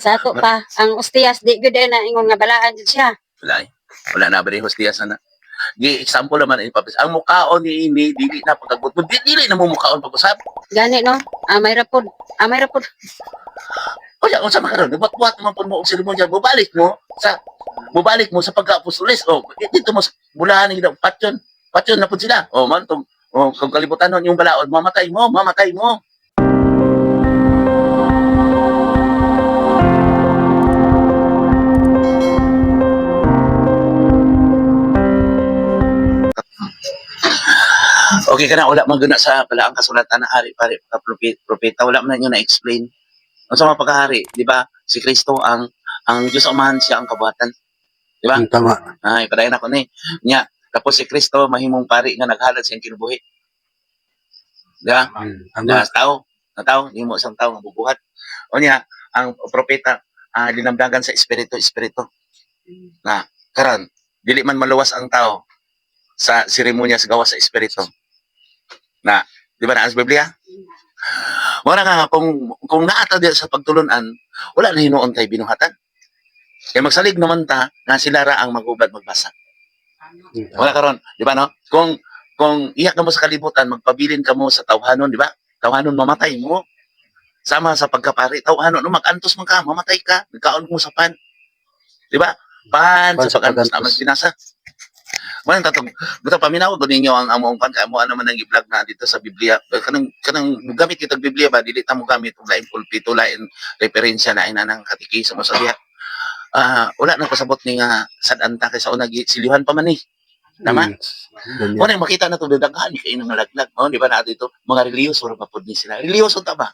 Sa ato pa, ang Ustias, di gud na ingon nga balaan jud siya. Wala eh. Wala na ba rin hostiya sana. Gi example naman ini papis. Ang mukhaon ni ini dili na pagagot. Di dili na mo mukhaon pag-usap. Gani no? Amay rapod. Amay rapod. O siya, unsa makaron? Nagbatwat naman po mo og seremonya. Bubalik mo sa bubalik mo sa pagka-apostoles. O dito mo sa bulahan ni patyon. Patyon na pud sila. O man tong o kung kalibutan nun yung balaod, mamatay mo, mamatay mo. Okay ka na, wala man guna sa pala ang kasulatan na hari, pare, ka propet, propeta, wala man nyo na-explain. Ang sa mga pagkahari, di ba, si Kristo ang ang Diyos Amahan siya ang kabuhatan. Di ba? Ang tama. Ay, padayon ako ni. Nya, tapos si Kristo mahimong pari nga naghalad siyang kinubuhi. Di ba? Mm, Na Tama. tao, na tao, hindi mo isang tao nga bubuhat. O niya, ang propeta, ah, linamdagan sa espiritu, espiritu. Na, karon, dili man maluwas ang tao sa seremonya sa gawa sa espiritu. Na, di ba na sa Biblia? Wala nga, kung, kung naata diya sa pagtulunan, wala na hinuon kay binuhatan. Kaya magsalig naman ta, na sila ra ang magubad magbasa. Wala karon, di ba no? Kung kung iyak ka mo sa kalibutan, magpabilin ka mo sa tawhanon, di ba? Tawhanon mamatay mo. Sama sa pagkapari, tawhanon, no, mag-antos man ka, mamatay ka, nagkaon mo sa pan. Di ba? Pan, Pan sa pag-antos na. Wala tatong, buta paminaw ko ninyo ang among pan, kaya mo ano man ang i-vlog na dito sa Biblia. Kanang kanang gamit kitag Biblia ba, dili ta mo gamit og lain pulpito, lain referensya na ina nang katikisa mo sa diha. Ah, wala nang pasabot ni nga sadanta kay sa una silihan pa man ni. Tama? Mm. Kung makita na ito, dadaghan kayo ng malaglag. Oh, di ba natin ito? Mga reliyoso, ra mapod ni sila. Reliyoso ta ba?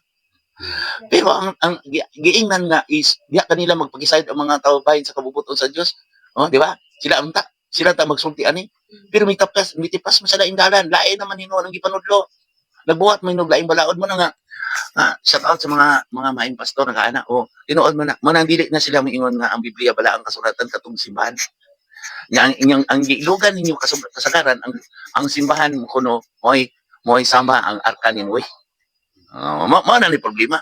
Pero ang, ang gi- giingnan nga is, diya kanila magpag-decide ang mga tao bahin sa kabubuton sa Diyos. Oh, di ba? Sila ang ta. Sila ta magsulti ani. Pero may tapas, may tipas mo sa dalan. Lain naman hinuon ang gipanudlo. Nagbuhat mo hinog laing balaod mo na nga. Ah, shout out sa mga mga maing pastor nga ana o tinuod mo na manang dili na sila moingon nga ang Biblia bala ang kasulatan katong simbahan nga ang inyong ang gilugan ninyo kasagaran ang ang simbahan mo kuno moy moy sama ang arka ni Noe. Uh, mo mo na ni problema.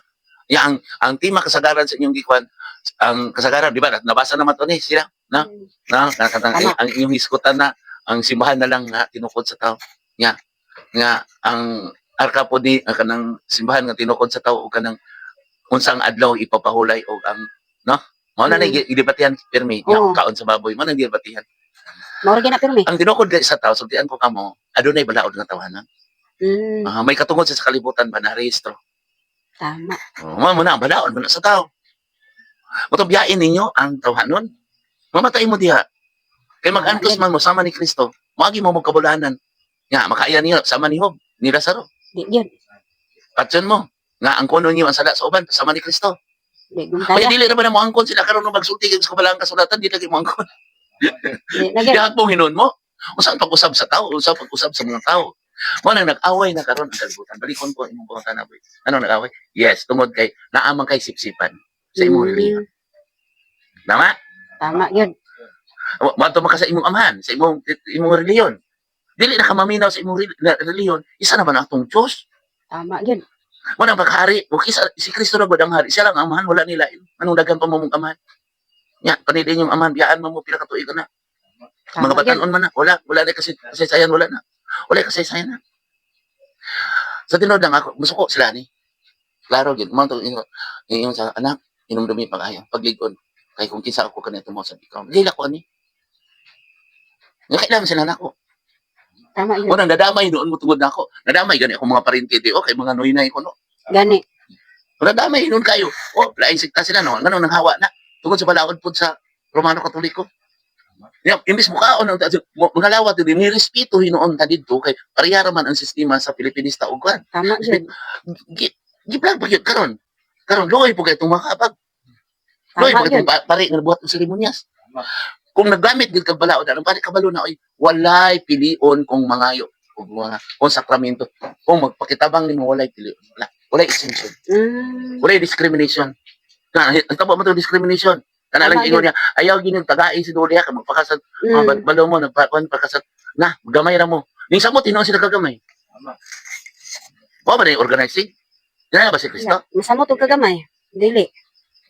Ya ang ang tima kasagaran sa inyong gikuan ang kasagaran di ba nabasa naman to ni sila na na nakatang Tama. ang inyong iskutan na ang simbahan na lang nga tinukod sa tao. Nga nga ang arka po di ang kanang simbahan nga tinukod sa tao o kanang unsang adlaw ipapahulay o ang no mo na Mm. ni gidebatihan pirmi nga Oo. kaon sa baboy mo na gidebatihan Mao gina pirmi. ang tinukod sa tao sultian ko kamo adunay balaod nga tawanan Mm, Ah, may katungod sa kalibutan ba na rehistro tama. oh, mo na balaod mo na sa tao Matubiyain ninyo ang tawanon mamatay mo diha kay mag-antos man mo sama ni Kristo magi mo mo kabulanan nga makaya niyo sama ni Job ni Lazaro Di yun. patyon mo nga ang kuno niyo ang sala sa uban sama ni Kristo kaya dili ra ba na mo angkon sila karon no magsulti sa kabalang kasulatan di lagi mo angkon na. Dihat mong hinon mo. Usan pag-usab sa tao, usan pag-usab sa mga tao. Mo nang nag-away na karon ang kalibutan. Balikon ko imong buhatan na boy. Ano nag-away? Yes, tungod kay naamang kay sipsipan sa imong. Mm, Tama? Tama gyud. Mato man ka sa imong amahan, sa imong imong relihiyon. Dili na ka maminaw sa imong rel- na- relihiyon, isa naman ang atong Diyos. Tama. Mo nang maghari, o kisa, si Kristo na ang hari. Siya lang ang amahan, wala nila. Anong dagan pa mo mong amahan? Nya, panidin yung amahan, biyaan mo mo pila ka tuig ka na. Tama mga batanon man na wala wala na kasi kasaysayan wala na wala kasaysayan na sa tinod lang ako musuko sila ni klaro mo to inyo inyo sa anak inom dumi pag-ayang pagligon kay kung kinsa ako kanito mo sa ikaw dili ko ani nga kailangan sila nako Tama mo nang nadamay noon mo tungod nako nadamay gani ako mga parinti di okay mga noy-nay ko no Gani. nadamay noon kayo oh lain sikta sila no ngano nang hawa na tungod sa balaod pud sa Romano Katoliko Ya, imbis mukaon ang mga lawat din ni respeto hinuon ta didto kay parehara man ang sistema sa Pilipinista ug kwan. Tama gyud. Gi giplag pa gyud karon. Karon itong mga kapag. Loy Tama gyud. itong pa- pare nga buhat ng seremonyas. Kung naggamit gid kag balaod ang pare kabalo na oy walay pilion kung mangayo ug mga kung sakramento. Kung magpakitabang nimo walay pilion. Wala. Walay exemption. Mm, Walay discrimination. Na ang tabo mo to discrimination. Kana lang Tama ingon niya, ayaw gining tagain si Dolia ka magpakasad mga mm, bad balo mo nagpakuan pakasat na gamay ra mo ning samot tinuon sila kagamay wa ba na yung organizing Dili ba si Kristo? Masamot og kagamay. Dili.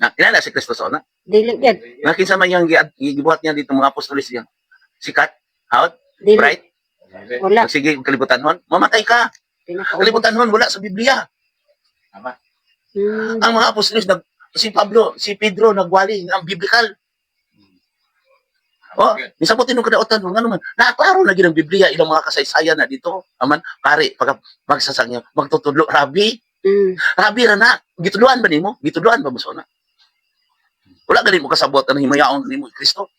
Na, kilala si Kristo sa una. Dili gyud. Nga kinsa man yang gi- gibuhat niya dito mga apostolis niya. Sikat, out, Dili. bright, Wala. sige kalibutan hon, mamatay ka. Kalibutan hon wala sa Biblia. Hmm. Ang mga apostolis nag si Pablo, si Pedro nagwali ang biblical. Oh, nisabutin nung kadautan nung ano man, naaklaro na ginang Biblia ilang mga kasaysayan na dito. Aman, pare, pag magsasang niya, magtutudlo, Rabi, Hmm. Rabi ra na, gitudloan ba nimo? Gitudloan ba mo na? Wala ganin mo kasabot ang himayaon ni Kristo.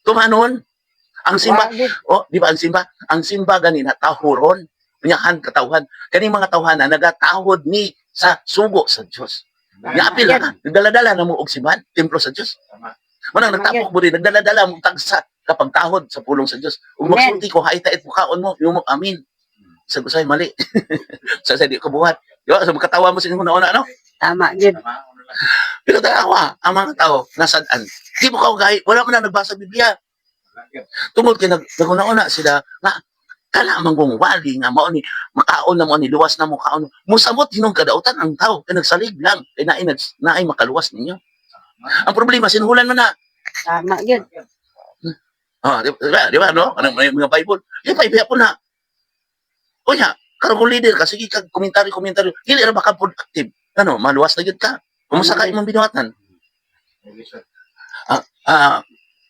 Tumanon, ang simba, oh, di ba ang simba? Ang simba ganina tahuron, pinyahan katawhan. Kani mga tawhana nagatahod ni sa sugo sa Dios. Yapil na ka, nagdaladala na mo og simbahan, templo sa Dios. Manang Tama nagtapok mo rin, nagdaladala mo tagsa kapag tahod sa pulong sa Dios. Ug magsulti ko haitait mo kaon mo, yung mo amin. Sa gusay mali. sa sa di ko buhat. Ba? Sa makatawa mo sa inyo na ano? Tama gyud. Pero tawa, ang mga tao, nasadaan. Di mo kaugay, wala mo na nagbasa Biblia. Tungod kay nag naguna-una sila nga kala man kung wali nga mao ni makaon na mo ni luwas na mo kaon. Musamot hinong kadautan ang tao kay nagsalig lang kay naay nag naay makaluwas ninyo. Ang problema sinuhulan man na. Tama gyud. Ah, di, di ba, di ba no? Anong mga Bible? Yung Bible po na. O nya, karon kung leader ka sige kag komentary komentary. Dili ra baka pod active. Ano, maluwas na gyud ka. Kumusta ka imong binuhatan? Ah,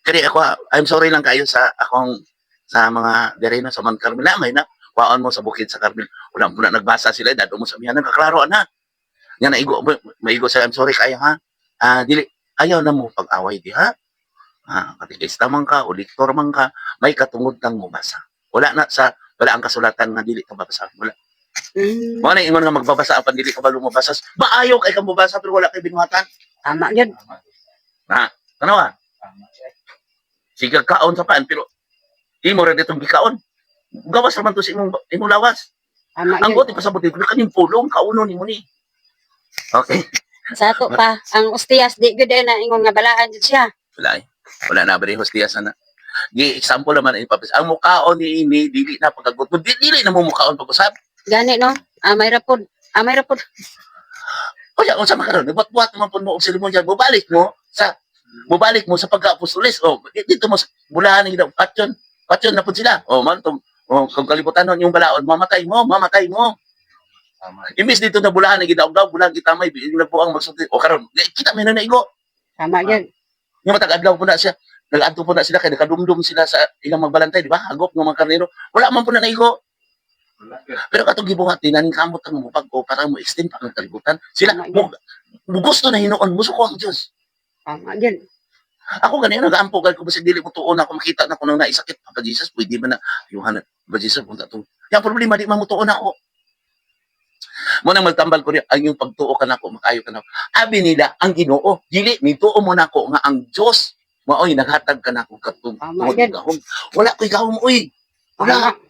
kaya ako, ah, I'm sorry lang kayo sa akong sa mga dereno sa Man Carmel. May na, kuhaan mo sa bukid sa Carmel. Wala mo na nagbasa sila, dado mo sa miyan, nagkaklaro na. Yan na igo, maigo sa I'm sorry kayo ha. Ah, dili, ayaw na mo pag-away di ha. Ah, katikista man ka, uliktor man ka, may katungod kang mubasa. Wala na sa, wala ang kasulatan nga dili ka babasa. Wala. Mo na ingon nga magbabasa apan dili ka ba lumabasa. Maayo kay kang mubasa pero wala kay binuhatan. Tama gyud. Tanawa. Sige kaon sa paan pero di mo ra ditong gikaon. Gawas naman to sa imong imong lawas. Tama Ang gyud. buti pa sa buti kaning pulong kauno nimo ni. Okay. Sa ato pa ang Ostias di gyud na ingon nga balaan jud siya. Wala eh. Wala na ba rin hostiya sana. Gi example naman ang ipapis. Ang mukaon ni ini dili na pagagot. Dili, dili na mo mukaon pag-usap. Gani no? Ah, may rapod. Ah, may rapod. O ya, unsa makaron? Nagbuat-buat naman po mo og seremonial. Mubalik mo sa mubalik mo sa pagka-apostolis. O dito mo sa bulahan ng patyon. Patyon na po sila. O man tong o kung kalibutan nun yung balaod, mamatay mo, mamatay mo. Imbis dito na bulahan ng gidaog-daog, bulahan kita may biling na po ang magsulti. O karon, kita may na naigo. Tama gyud. Yung matag-adlaw po na siya. Nag-adto po na sila kay nakadumdum sila sa ilang magbalantay, di ba? Hagop ng mga karnero. Wala man po na naigo. Pero katong gibuhat tinaning kamot ang mo pag o para mo extend pa ang kalibutan. Sila Tama mo, mo gusto na hinuon mo ko ang Dios. Tama gyud. Ako ganyan nag-ampo kay ko basta dili ko tuon ako makita na ko nang naisakit Papa Jesus pwede ba na Yohanan ba Jesus punta to. Yang problema di man mo tuon ako. Mo nang magtambal ko rin, ang yung pagtuo ka na ako, makayo ka na ako. Abi nila, ang ginoo, dili, ni tuo mo na ako nga ang Diyos, maoy, naghatag ka na ako katong. Wala ko'y gahom, uy. Wala. Tama.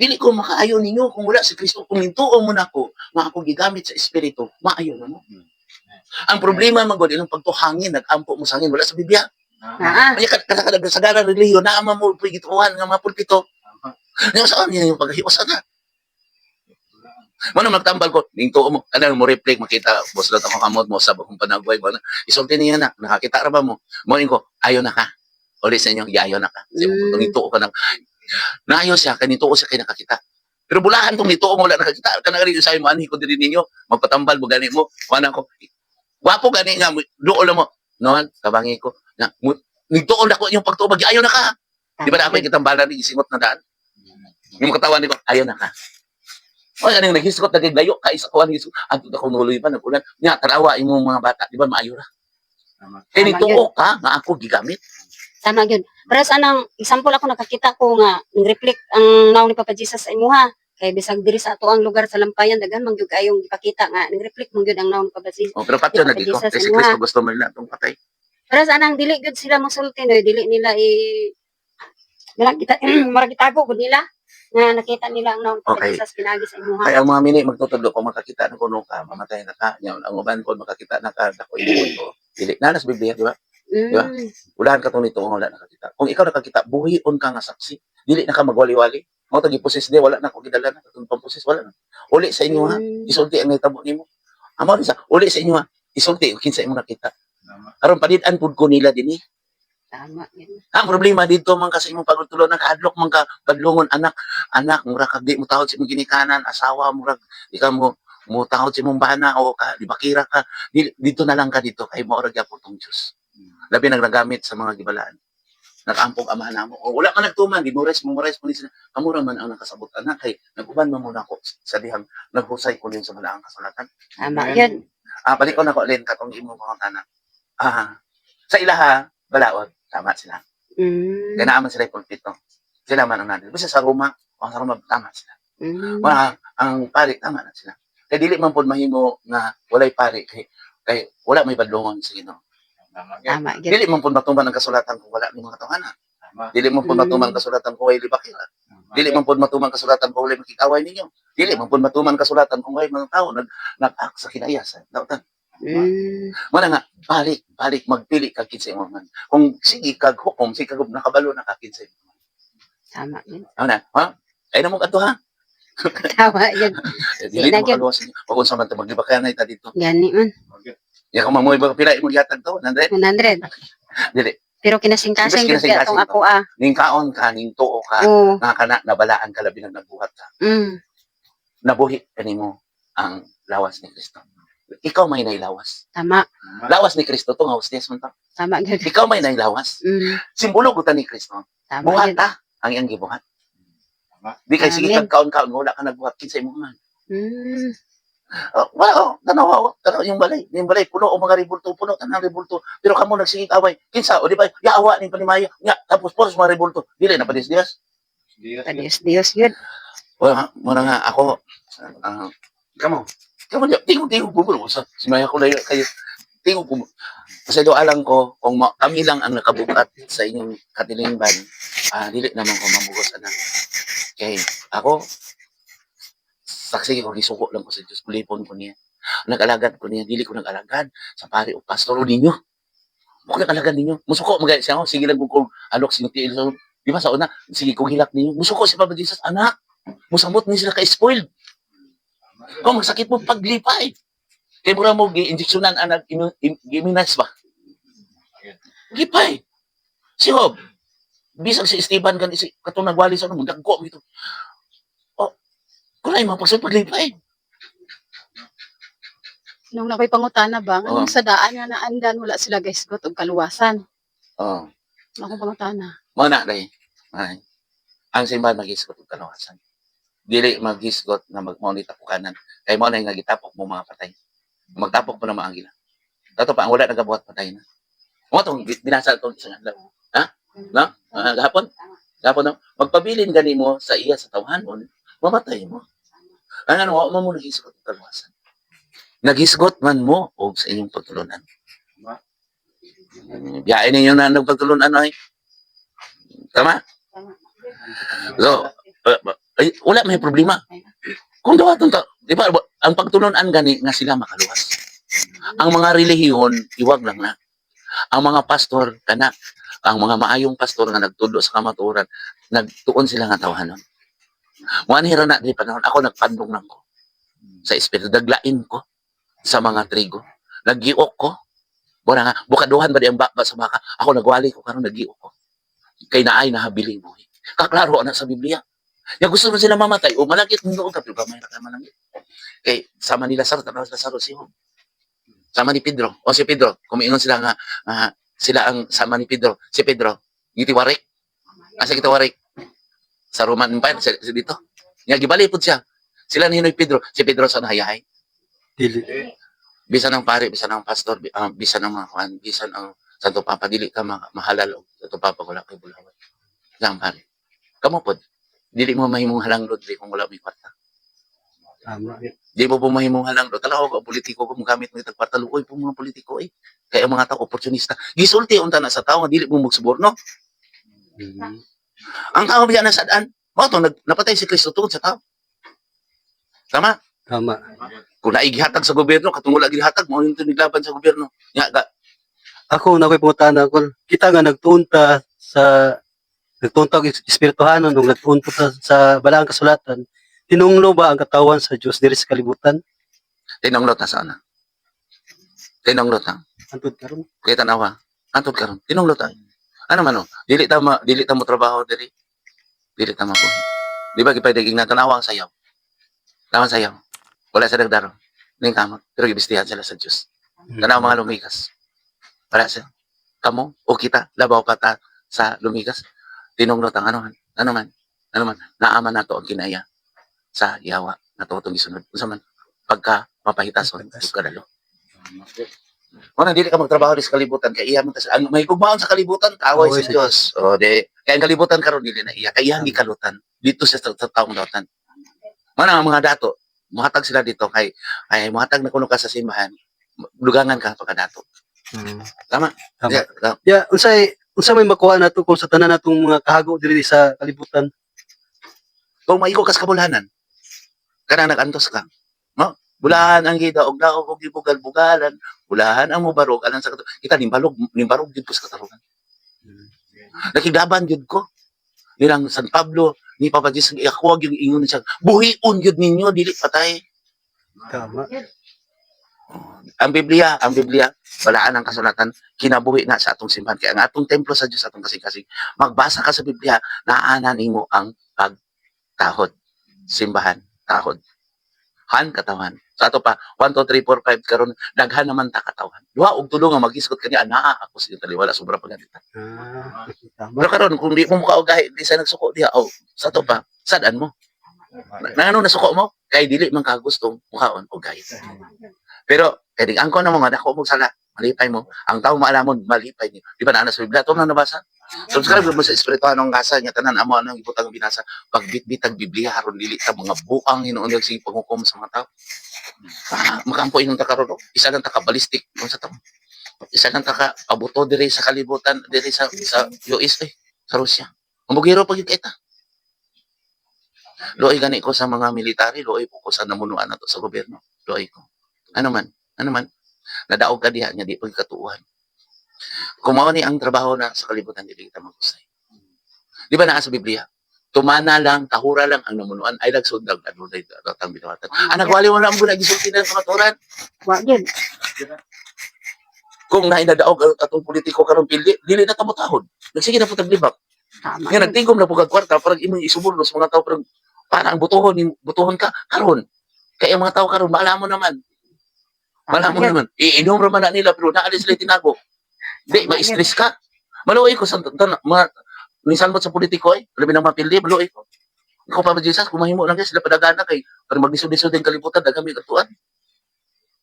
Dili ko makaayo ninyo kung wala si Kristo. Kung nintuo mo na ako, nga ako gigamit sa Espiritu, maayo na mo. Ang problema man gud ilang pagtuhangin, nag-ampo mo sa hangin, wala sa Biblia. Naa. Kaya kada kada sa gara relihiyon na ama mo puy gituan nga mga pulpito. Nga saan niya yung paghiusa na. Mo na magtambal ko, ning tuo mo, ano mo reflect makita, boss lang ako kamot mo sa akong panagway ba na. Isulti niya na, nakakita ra ba mo? Mo ko, ayo na ka. Uli sa inyo, yayo na ka. Kasi Mm. tuo ka nang Naayo siya, kanito siya kay nakakita. Pero bulahan tong nito mo wala nakakita. Kana rin sa mo anhi ko diri ninyo, magpatambal mo gani mo. Wala ko. Wapo gani nga duol mo. Noan, kabangi ko. Na, mu- nagtuon ako yung pagtuo, ayaw na ka. Di ba yung kitambalan ni isingot na daan? Yung katawan ko, ayaw na ka. O yan yung naghisikot na layo, kaisa ko ang na kung nuloy pa, nagulan. Nga, tarawa yung mga bata, di ba, maayo na. Eh, Tama nituo ka, nga ako gigamit. Tama gyud. Pero sa anang example ako nakakita ko nga reflect ang naong ni Papa Jesus sa imuha. Kay bisag diri sa ato ang lugar sa Lampayan daghan man gyud kayong ipakita nga nag-reflect man gyud ang naong ni Papa Jesus. O, pero patyo Di ba, naging ko. Jesus, Kasi Kristo gusto mo nila itong patay. Pero sa anang dili gyud sila musulti no, dili nila i Wala kita mara gitago gud nila nga nakita nila ang Papa Okay. Jesus pinagi sa imuha. Kaya ang mga mini magtutudlo kung makakita na kuno ka, mamatay na ka. Yan, ang uban ko makakita na ka, dako ko. Dili, nalas Biblia, di ba? Mm. ba? Wala ka itong nito, wala nakakita. Kung ikaw nakakita, buhion ka nga saksi. Dili na ka magwali-wali. Mo tagi possess di wala na ko gidala na katong pampossess wala na. Uli sa inyo ha. Mm. Isulti ang nahitabo nimo. Amo sa uli sa inyo ha. isulti kinsa imong nakita. Aron panidan pud ko nila dinhi. Tama. yun. Ang problema dito man kasi imong pagtulo nakadlok man ka badlongon anak anak mura kag di mo tawod sa imong ginikanan asawa mura di ka mo mo tawod sa imong bana o ka di bakira ka Di- dito na lang ka dito kay mo ra gyapon tong Dios. Labi nang nagamit sa mga gibalaan. Nakampog amahan namo. O wala ka nagtuman, di mo res mo ni sila. Kamura man ang nakasabot anak kay naguban man muna ko sa dihang naghusay ko din sa malaang kasulatan. Tama yun. Ah, balik ko na ko Len katong imo mga anak. Ah, sa ilaha balaod tama sila. Mm. Kaya naaman sila pulpito. Sila man ang natin. Basta sa Roma, o sa Roma, tama sila. Mm. Mga, ang pari, tama na sila. Kaya dili man po mahimo nga walay pari. Kay, kay wala may badlongon sa Ginoo. Tama. yun. Dili man po matuman ang kasulatan kung wala ni mga tawhana. Dili man Mm. matuman ang kasulatan kung wala libakira. Dili man po matuman ang kasulatan kung wala makikaway ninyo. Dili man po matuman ang kasulatan kung wala mga tao nag nag-act sa kinayasan. Dautan. Mm. Mana nga, balik, balik, magpili kag kinsa imong man. Kung sige kag hukom, sige kag nakabalo na kag kinsa imong man. Tama. Ano na, ha? Ay na mo kadto ha? Tama yun. Dili na mo kaluwas. Pag unsa man ta maglibakayan na ita dito. Gani man. Ya kung mamoy ba pila imong yatag to, nandre. 100. Dili. Pero kinasing-kasing kaya kinasing-kasing itong ako ah. Ning kaon ka, ning tuo ka, Oo. nga kana nabalaan ka labi nang nagbuhat ka. Mm. Nabuhi kanimo ang lawas ni Kristo. Ikaw may nailawas. Tama. Lawas ni Kristo to nga hostes man ta. Tama yun. Ikaw may nailawas. Mm. Simbolo ko ta ni Kristo. Tama Buhat yun. ta ang iyang gibuhat. Di kay sige Amen. kag kaon-kaon wala ka nagbuhat kinsa imong man. Mm. Oh, wala oh, tanaw oh, tanaw yung balay, yung balay puno o mga ribulto, puno tanang ribulto. Pero kamo nagsigig away. Kinsa o di ba? Yaawa ni panimaya. Nya tapos puros mga ribulto. Dili na padis dias. Kadiyos, Diyos yun. Wala mo na nga ako. ah, kamo. Kamo di tingo tingo buburo sa simaya ko layo kayo. Tingo ko. Kasi do alam ko kung ma- kami lang ang nakabukat sa inyong katilingban, ah dili naman ko mamugos anak. Kay ako saksi ko gisuko lang ko sa Diyos, kulipon ko niya. Nag-alagad ko niya, dili ko nag-alagad sa pari o pastor ninyo. Huwag nag-alagad ninyo. Musuko, magaya siya ako, sige lang kung alok siya tiil sa Di ba sa una, sige kung hilak ninyo. Musuko si Papa Jesus, anak. Musamot ni sila ka-spoiled. Kung magsakit mo paglipay. Kaya mura mo, gi-injeksyonan anak, giminaz ba? Gipay. Si Hob, bisag si Esteban kan si katong nagwali sa ano, magdagko gito. Oh, kung ay mga pagsay paglipay. Nung nakoy pangutana ba, Oo. anong sa daan nga naandan wala sila guys got og kaluwasan. Oh, Ako pangutana. mo na day. Ay. Ang simbahan maghisgot og kalawasan. Dili maghisgot na magmaunit ako kanan. Kay mo na yung nagitapok mo mga patay. Magtapok mo na mga angila. Dato pa ang wala nagabuhat patay na. Mo tong binasa tong isang adlaw. Ha? No? Ah, gahapon? Gahapon no? Magpabilin gani mo sa iya sa tawhanon, mamatay mo. Ano ano mo mo naghisgot og kalawasan. Naghisgot man mo og sa inyong pagtulunan. Biyain ninyo na nagpagtulunan ay. Tama? So, uh, ay, wala may problema. Kung daw atong ta, di ba, ang pagtulunan gani nga sila makaluwas. Ang mga relihiyon, iwag lang na. Ang mga pastor, kana, ang mga maayong pastor nga nagtudo sa kamaturan, nagtuon sila nga tawhanon. Mga nihira na, di panahon, ako nagpandong lang ko. Sa espiritu, daglain ko sa mga trigo. Naggiok ko. Bura nga, bukaduhan ba di ang baka sa baka? Ako nagwali ko, karon naggiok ko. Kay naay nahabiling buhi. Kaklaro na sa Biblia. Ya gusto mo sila mamatay o malakit mo doon kapil gamay na ka malangit. Kay sama ni Lazaro sa Lazaro si Job. Sama ni Pedro. O si Pedro, kumiingon sila nga ah, sila ang sama ni Pedro. Si Pedro, giti warik. Asa kita warik? Sa Roman Empire sa, sa dito. Nga gibali pud siya. Sila ni Hinoy Pedro, si Pedro sa nahayahay. Dili. Bisan ng pare, bisan ng pastor, bi- ah, bisan ng mga kuan, bisan ang Santo Papa dili ka ma- mahalal og Santo Papa wala kay bulawat. Lang pare. Kamo pod, dili mo mahimong halanglod di kung wala may kwarta. Tama. Di mo po mahimong halanglod. Talaga ko politiko ko gamit mo itag kwarta luoy po mga politiko eh. Kaya ang mga tao oportunista. Gisulti unta na sa tao nga dili mo magsuborno. Mhm. Ang tao biya na sadaan. Mo to nag- napatay si Kristo tungod sa tao. Tama? Tama. Kung naigihatag sa gobyerno, katong wala gihatag, mo yung niglaban sa gobyerno. Nya, ga, Ako na ko'y pangutana ko. Kita nga nagtunta sa nagtunta og espirituhanon nung nagtunta ta sa balaang kasulatan. Tinunglo ba ang katawan sa Dios diri sa kalibutan? tinanglot na sana. Tinong lutang. Antod karon. Kaya tanawa. Antod karon. Tinong lutang. Ano man o? Dili ta ma, dili ta mo trabaho diri. Dili ta mabuhi. Di ba kipay daging na tanawa ang sayaw. Tama sayaw. Wala sa dagdaro. Ning kamot. Pero gibistihan sila sa Diyos. Tanaw mga lumikas. Wala sila. Kamo o kita labaw pa ta sa lumikas. Tinong lutang ano man. Ano man. Ano man. Naaman nato ang kinaya sa yawa na tutong isunod. Unsa man pagka mapahitason ug kadalo. Wala dili ka magtrabaho di sa kalibutan kay iya mo tas ang may gugmaon sa kalibutan Kaaway sa Dios. O de kay ang kalibutan karon dili na iya kay iya hindi kalutan dito sa, taong dautan. Mana ang mga dato muhatag sila dito kay ay muhatag na kuno ka sa simbahan dugangan ka pagkadato. Mm. Tama. Tama. Yeah, tama. Ya, unsay unsa may makuha nato kung sa tanan natong mga kahago diri sa kalibutan? Kung maiko kas kabulanan, kana nagantos ka. Bulahan ang gida og daog og gibugal-bugalan, bulahan ang mubarog alang sa kato- kita nimbalog nimbarog gid ko sa katarungan. Nakidaban gid ko. Nilang San Pablo, ni Papa Jesus, ako yung ingon siya, buhion gid ninyo, dili patay. Tama. Ang Biblia, ang Biblia, walaan ang kasulatan, kinabuhi na sa atong simbahan. Kaya ang atong templo sa Diyos, atong kasing-kasing, magbasa ka sa Biblia, naanan mo ang pagtahod. Simbahan, tahod. Han, katawan. Sa ato pa, 1, 2, 3, 4, 5, karon daghan naman ta katawan. Duha, og tulo nga mag-iskot kanya, naa ako sa taliwala, sobra pagandita. Ah. Pero karon kung di mo mukha og gahi, di sa nagsuko diha, oh, sa ato pa, sadan mo. Na, ano nasuko mo? Kay dili man ka gustong mukhaon og gahi. Pero kay ang ko na mga dako mo sala, malipay mo. Ang tao maalamon malipay ni. Di ba na sa Biblia to na nabasa? Subscribe mo sa espirituhan ng gasa niya tanan amo anong ibutang binasa pagbitbit ang Biblia haron dili ta mga buang hinuon yung sige paghukom sa mga tao. Ah, makampo inong takaron isa lang taka ballistic mo sa tao. Isa lang taka abuto diri sa kalibutan diri sa sa US eh, sa Russia. Umugiro pag kita. Loy gani ko sa mga military, loy po ko sa namunuan nato sa gobyerno. Loy ko. Ano man, ano man. Nadaog ka diha niya di pagkatuuhan. Kumawa ni ang trabaho na sa kalibutan dili kita magusay. Di ba naa sa Biblia? Tumana lang, tahura lang ang namunuan ay nagsundag adunay datang binawatan. Anak wali mo na mo nagisulti ng kamaturan. Wa gyud. Kung nainadaog ang atong politiko karon pildi, dili na tamo tahod. Nagsige na po taglibak. Tama. Nga nagtingom na po kag kwarta parang imong isubol sa mga tao parang parang butuhon ni butuhon ka karon. Kaya ang mga tao karon maalam mo naman. Maalam mo naman. Iinom ra man na nila pero naalis sila tinago. Di ma-stress ka. Maluoy ko sa tan mga minsan mo sa politiko eh, labi ng mapildi, maluoy ko. Ikaw pa ba Jesus, kumahimo lang kay sila padagana kay para maglisod-lisod ang kalibutan dagami katuan.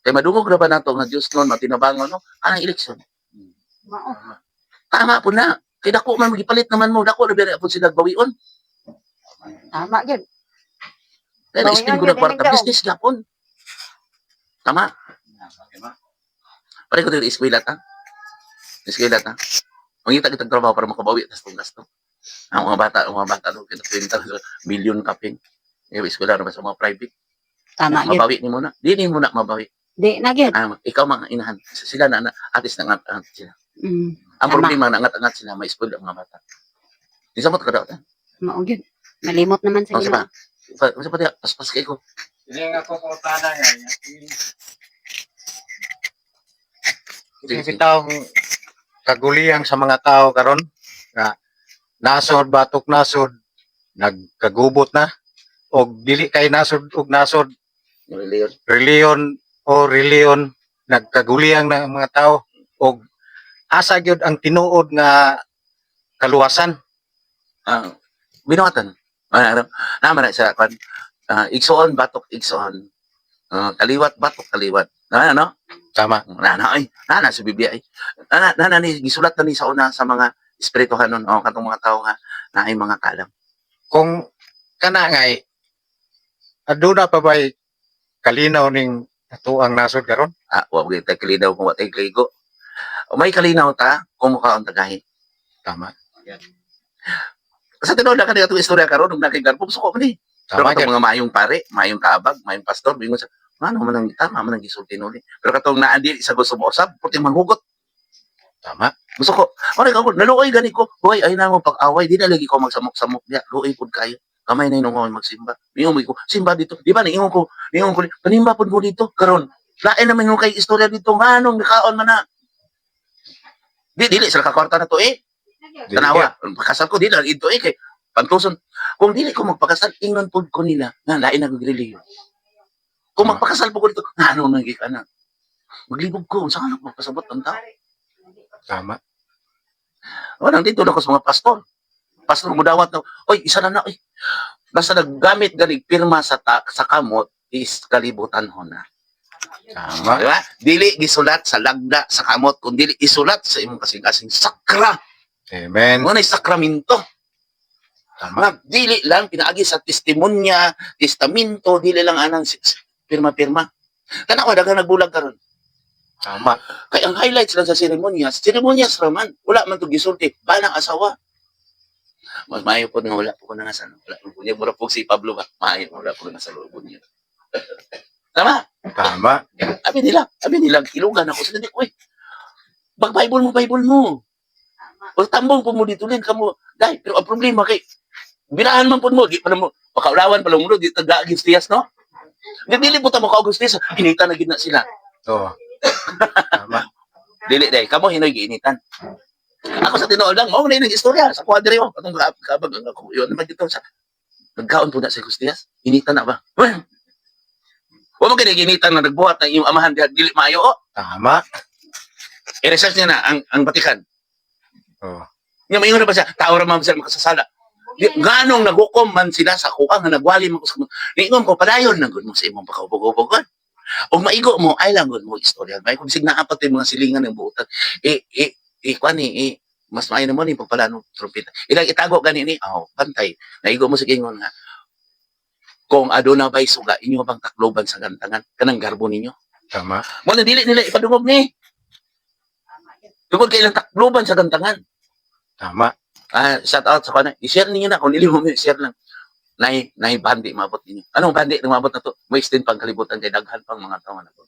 Kay madungog na ba nato nga Dios noon matinabangon no? Anang eleksyon. Mao. Tama po na. Kay dako man magipalit naman mo, dako na ba po sila bawion. Tama gyud. Kaya na-spin ko ng kwarta. Business yapon. Tama. Pare ko dito eskwela ta. Eskwela ta. Mangita kitang trabaho para makabawi tas tong gasto. Ang mga bata, ang mga bata no, kinapinta sa million kaping. Yung eskwela naman sa mga private. Tama gyud. Mabawi ni muna. Di ni muna mabawi. Di na gyud. Ah, ikaw mga inahan. Sila na, na atis na angat sila. Mm. Ang problema na angat-angat sila, may spoil ang mga bata. Di sa mo kada ta. Mao gyud. Malimot naman sa Ang imo. siya pa. Ang siya pa diya, paspas kay ko. Ini nga po po tana nga. Sige, sige. Bitaw kaguliyang sa mga tao karon nga nasod batok nasod nagkagubot na og dili kay nasod og nasod Leon. reliyon o reliyon nagkaguliyang na ang mga tao og asa gyud ang tinuod nga kaluwasan Ah, binuhatan. Ano, naman na sa kwan. Ah, igsoon batok igsoon. Ah, kaliwat batok kaliwat. Na ano? tama Na na ay, na na sa Biblia ay. Na na, na, ni gisulat na ni sa una sa mga espirituhan nun o katong mga tao nga na ay mga kalam. kung kana ngay aduna pa bay kalinaw ning atuang nasod karon Ah, wa gyud tay kalinaw kung wa tay kligo. O may kalinaw ta kung mukha ang tagahi. tama Sa tinuod na kanila itong istorya karon nung nakigan po suko man ni. Pero tama katong mga mayong pare, mayong kaabag, mayong pastor, bingon sa ano man ang tama man ang gisulti nuli. Pero katong naandi sa gusto mo usab, puti manghugot. tama Gusto ko, oray ka ko, naluoy gani ko. Hoy, ay na mo pag-away, di na lagi ko magsamok-samok niya. Luoy pud kayo. Kamay na inong ko magsimba. Ingon mo ko, simba dito. Di ba niingon ko, niingon ko, panimba pud mo dito karon. Lain naman yung kay istorya dito nga nung nakaon man na. Di dili sa kakwarta na to eh. Tanawa, pakasal ko dili ito eh kay pantuson. Kung dili ko magpakasal, ingnon pud ko nila nga lain na religion. Kung magpakasal po ko dito, nga ano nang ka na. Maglibog ko, saan ako magpasabot ang tao? Tama. O, nandito na ko sa mga pastor. Pastor mo dawat na, oy, isa na na, oy. Basta naggamit ganig pirma sa ta, sa kamot is kalibutan ho na. Tama. Di ba? Dili gisulat sa lagda sa kamot, kundi isulat sa imong kasing-kasing sakra. Amen. Mo na sakramento. Tama. Mga dili lang pinaagi sa testimonya, testamento, dili lang anang pirma-pirma. Kana ko daghang nagbulag karon. Tama. Kay ang highlights lang sa seremonyas, seremonyas raman, wala man to gisulti, banang asawa. Mas maayo po na wala po ko na nga sa ano, wala po niya, mura po si Pablo ba, maayo, wala po na sa loob niya. Tama, Tama. sabi nila, sabi nila, ilugan ako, sabi ko, uy, pag Bible mo, Bible mo. O tambong po mo dito din, kamo, dahil, pero ang problema kay, birahan man po mo, di pa na mo, pakaulawan pa mo, di taga Agustiyas, no? Di dili po ta mo ka Agustiyas, inita na gid na sila. Oo. Tama. Dili day, kamo hinoy giinitan. Ako sa tinuod lang, mo na yung istorya sa kwadre mo. Katong kabag ang ako yun naman dito sa nagkaon po na sa Gustias. Initan na ba? Wa mo kini ginitan na nagbuhat ng iyong amahan diha dili maayo. Oh, Tama. i-research niya na ang ang Batikan. Oo. Nga maingon na ba siya, tao ra man sila makasasala. Ganong nagukom man sila sa kuha nga nagwali mo ko sa Niingon ko padayon na gud mo sa imong pakaubog-ubogon. Og maigo mo ay lang gud mo istorya. May kung sig naapat yung mga silingan ng buutan. Eh eh eh kwani eh mas maayo naman ni pagpala ng trumpeta. Ilang itago gani ni oh, pantay. Naigo mo sa ingon nga kung aduna ba'y suga inyo bang takloban sa gantangan kanang garbo ninyo Tama. mo na dili nila ipadungog ni tungod kay ilang takloban sa gantangan Tama. Ah, shout out sa kanila. I-share niyo na kung nili mo share lang. Nay, nay bandi mabot ninyo. Anong bandi mabot na to? May extend pang kalibutan kay daghan pang mga tawo na to.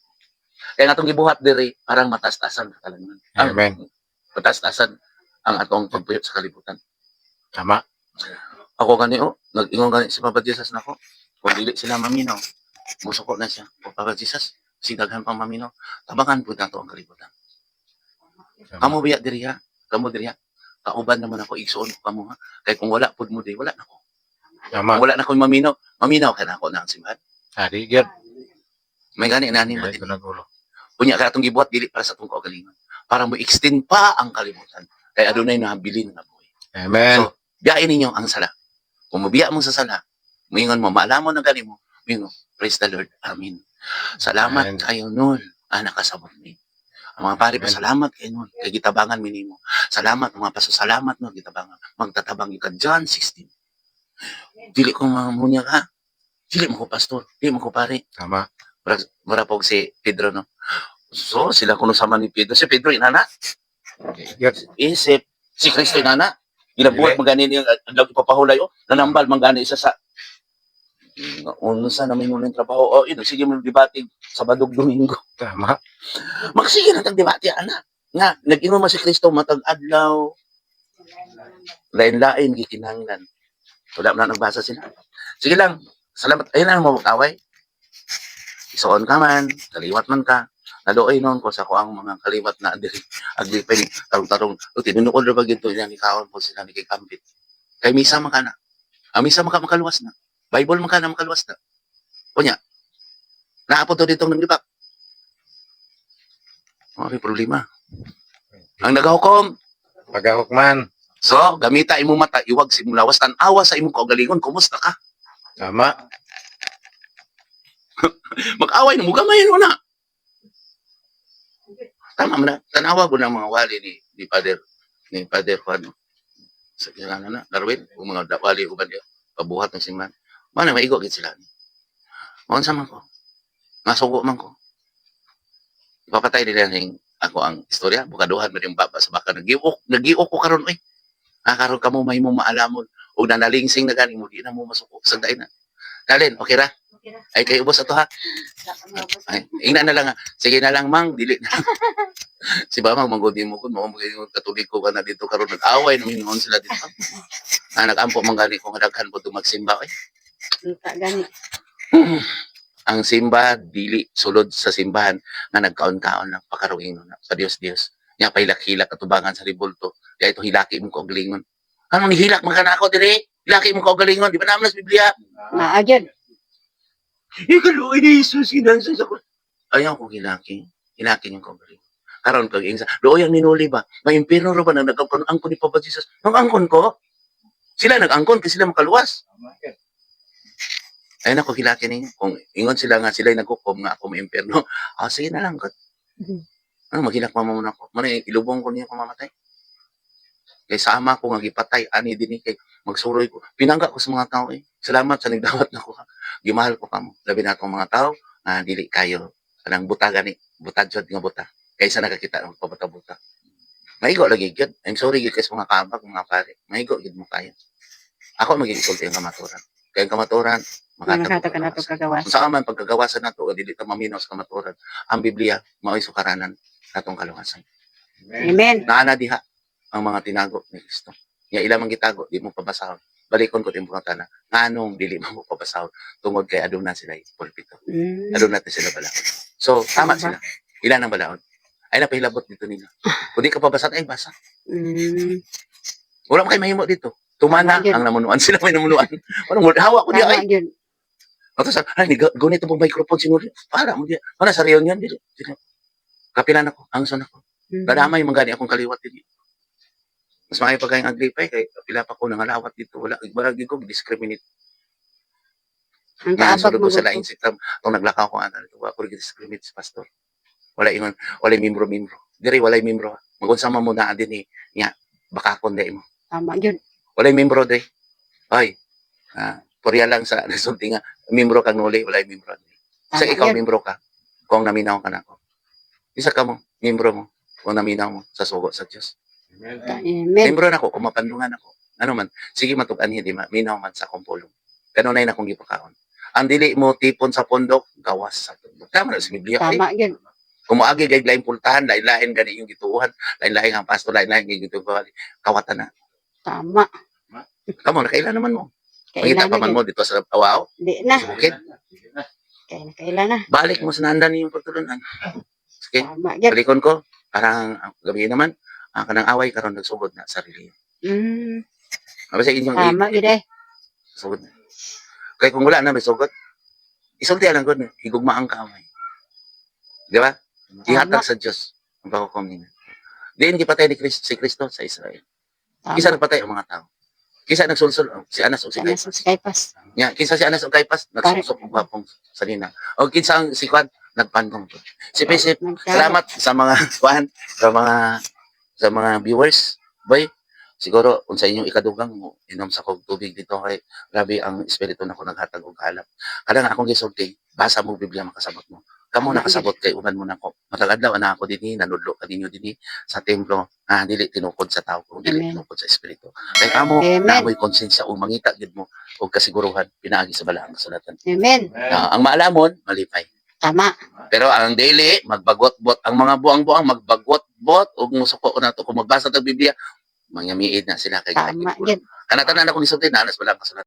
Kaya nga itong gibuhat diri parang matas-tasan ka kalangan. Ang- Amen. Matas-tasan ang atong pagpuyot sa kalibutan. Tama. Ako gani oh, nag-ingon gani si Papa Jesus nako. Kung dili sila maminaw, musuko na siya. O Papa Jesus, si daghan pang maminaw, tabangan po nato ang kalibutan. Tama. Kamu biya diri ha? Kamu diri ha? Kauban naman ako igsuon ko kamo ha. Kay kung wala pud mo di wala na ko. Tama. Kung wala na ko maminaw, maminaw ka na ako na ang simbahan. Ari, gyud. May gani nani mo Ay, din. ko nagulo. Kunya ka atong gibuhat dili para sa atong kaugalingon. Para mo extend pa ang kalibutan. Kay adunay nahabilin nga buhay. Amen. So, biyain ninyo ang sala. Kung mabiya mo sa sala, moingon mo, maalamon ang gani mo, moingon, praise the Lord, amin. Salamat Amen. kayo nun, anak kasabot ni. Mga pare pa, Amen. salamat kayo nun, kay gitabangan minimo. Salamat, mga paso, salamat nun, gitabangan. Magtatabang ka, John 16. Dili ko mga munya ka. Dili mo ko pastor, dili mo ko pare. Tama. Mara, po si Pedro, no? So, sila kuno sama ni Pedro. Si Pedro, inana. Gyud. Isip, si Kristo inana. Ginabuhat Dili. magani niya, ang ipapahulay, oh. Nanambal magani isa sa Uno sa namin muna yung trabaho. Oh, ino, sige mo debate Sabadog Domingo. Tama. Magsige na tag debate, ana. Nga, nag-inom si Kristo matag adlaw. Lain-lain, gikinanglan. Wala na nagbasa sila. Sige lang, salamat. Ayun na mo mag-away. Isuon ka man, kaliwat man ka. Naluoy noon ko sa ko ang mga kaliwat na diri. Ni tarong-tarong. O tinunood ra ba ginto niya ni kaon po sila ni kay Kambit. Kay misa man ka na. Ang misa man ka makaluwas na. Bible man ka na makaluwas na. Kunya. Naapod to dito ng libak. Mga problema. Ang nagahukom, Pagahukman. So, gamita imong mata, iwag sa imong lawas, tanawa sa imong kaugalingon, kumusta ka? Tama. Mag-away na mo, gamayin mo na. Tama mo na, tanawa ko ng mga wali ni, ni Pader, ni Pader Juan. Sa kilala na, Darwin, kung mga wali uban niya, pabuhat ng simbahan. Mana, maigo gid sila. Maon sa man ko. Nasuko man ko. Ipapatay nila ning ako ang istorya, bukaduhan mo yung baba sa baka nagiok, nagiok ko karon oy. Ah, karon kamo may mo maalamon ug nanalingsing na gani mo di na mo masuko sa daay na. Dalin, okay ra? Ay kay ubos ato ha. Ay, ingna na lang ha. Sige na lang mang dili na. si Bamang manggodi mo kun mo mo katoliko ka na dito karon nag-away hinuon sila dito. Ah, nag-ampo man gani kung daghan po magsimba oy. Unta gani. ang simba dili sulod sa simbahan nga nagkaon-kaon ng pakaruing na sa Dios Dios nya pailak-hilak atubangan sa ribulto. Kaya ito hilaki mo ko galingon ano ni hilak man kanako dire? Hilaki mo ko galingon di ba naman sa Biblia? Maagyan. Ikaw ni Jesus kinansa sa ko ayaw ko hilaki. Hilaki yung ko galingon karon kag ingsa do yang ninuli ba? May impierno ro ba nang nagangkon angkon ni Papa Jesus. Nang angkon ko? Sila nag-angkon kasi sila makaluwas ay nako kilaki ninyo. Kung ingon sila nga sila nagkukom nga ako may impyerno. Ah, sige na lang. God. Mhm. Ano, maghinak pa muna ako. Mano, ilubong ko niya kung mamatay. Kay sama ko nga gipatay, ani din kay magsuroy ko. Pinangga ko sa mga tao eh. Salamat sa nagdawat na ko. Gimahal ko kamo. Labi na akong mga tao, nga dili kayo. Anang buta gani, buta jud nga buta. Kaysa nakakita ng pabata-buta. Maigo lagi gyud. I'm sorry gyud kay sa mga kabag, mga pare. Maigo gyud mo kayo. Ako magiging ang kamaturan. Ang kamaturan, Makata ka na to kagawas. Saan man pagkagawasan nato o dili ta maminaw sa kamaturan, ang Biblia mao'y sukaranan atong kaluwasan. Amen. Naana diha ang mga tinago ni Kristo. Ya ila man gitago, di mo pabasahon. Balikon ko timbang kana. Nganong dili mo pabasahon tungod kay aduna sila pulpito. Mm. Aduna natin sila balaod. So tama sila. Ilan ang balaod? Ay napahilabot dito nila. Kung di ka pabasa, ay basa. Mm. Wala mo kayo mahimo dito. Tumana Tama yun. ang namunuan sila may namunuan. Parang hawa ko diya ay. Tama yun. At sa ay ni gunit mo microphone sinuri. Para mo diya. Para sa reunion dili. Kapilan ako, angson ako. Mm. Dadamay man gani akong kaliwat dili. Mas maayo pa kayong agripay kay pila pa ko nang alawat dito wala gyud ko discriminate. Ang Nga kaabag mo sa lain gusto. siktam tong naglakaw ko ana dito wa ko discriminate sa pastor. Wala ingon, wala membro membro. Diri wala membro. Magunsa man mo na din ni nya baka kon mo. Tama yun. Walay membro de. Ay. Ah, porya lang sa resulti nga membro kang nuli, walay membro. Sa Tama ikaw yun. membro ka. Kung naminaw ka na ako. Isa ka mo, membro mo. Kung naminaw mo sa sugo sa Dios. Amen. Membro na ako, kung mapandungan ako. Ano man, sige matugan hindi ma, minaw man sa akong pulong. Kanunay na akong gipakaon. Ang dili mo tipon sa pondok, gawas sa tundok. Tama na sa Biblia. Eh. Tama yun. Kung moagi gay lain pultahan, lain-lain gani yung gituuhan, lain-lain ang pasto, lain-lain yung gituuhan, kawatan na. Tama. Kamo, nakailan naman mo. Makita Kailan pa man mo dito sa Awao. Di na. Okay? Kailan, kailan na. balik mo sa nandan yung pagtulunan. Okay? Tama. Balikon ko, parang ang gabi naman, ang kanang away karon nagsugod na sarili. Mm. Ano sa inyong Tama yun eh. sugod na. Kaya kung wala na may sugod, isulti lang gud higugma ang kaaway. Di ba? Ihatag sa Dios ang pagkukom nila. Diin gipatay ni Kristo si Kristo sa Israel. Tama. nagpatay ang mga tao. Kisa nagsulsul oh, si Anas o si Sana Caipas. sa Skypass. Nya, kinsa si Anas o Caipas nagsusok og papong salina. O kinsa ang si Juan nagpantong. Si Pisip Salamat sa mga kuan, sa mga sa mga viewers. Boy, siguro unsa inyong ikadugang inom sa kog tubig dito kay grabe ang espiritu nako naghatag og alap. Kada nga akong gisulti, basa mo Biblia makasabot mo. Kamo Tama, nakasabot kay uban mo nako. Matag adlaw na ako dinhi nanudlo kaninyo dinhi sa templo. Ah, dili tinukod sa tao, kung dili tinukod sa espiritu. Kay kamo Amen. naamoy konsensya o mangita gid mo og kasiguruhan pinaagi sa balaang kasulatan. Amen. Ah, ang maalamon malipay. Tama. Pero ang daily, magbagot-bot. Ang mga buang-buang, magbagot-bot. O musuko na to. Kung magbasa ng Biblia, mangyamiid na sila kay Tama yun. Kanatanan ako ni Sultan, nanas wala kasulat.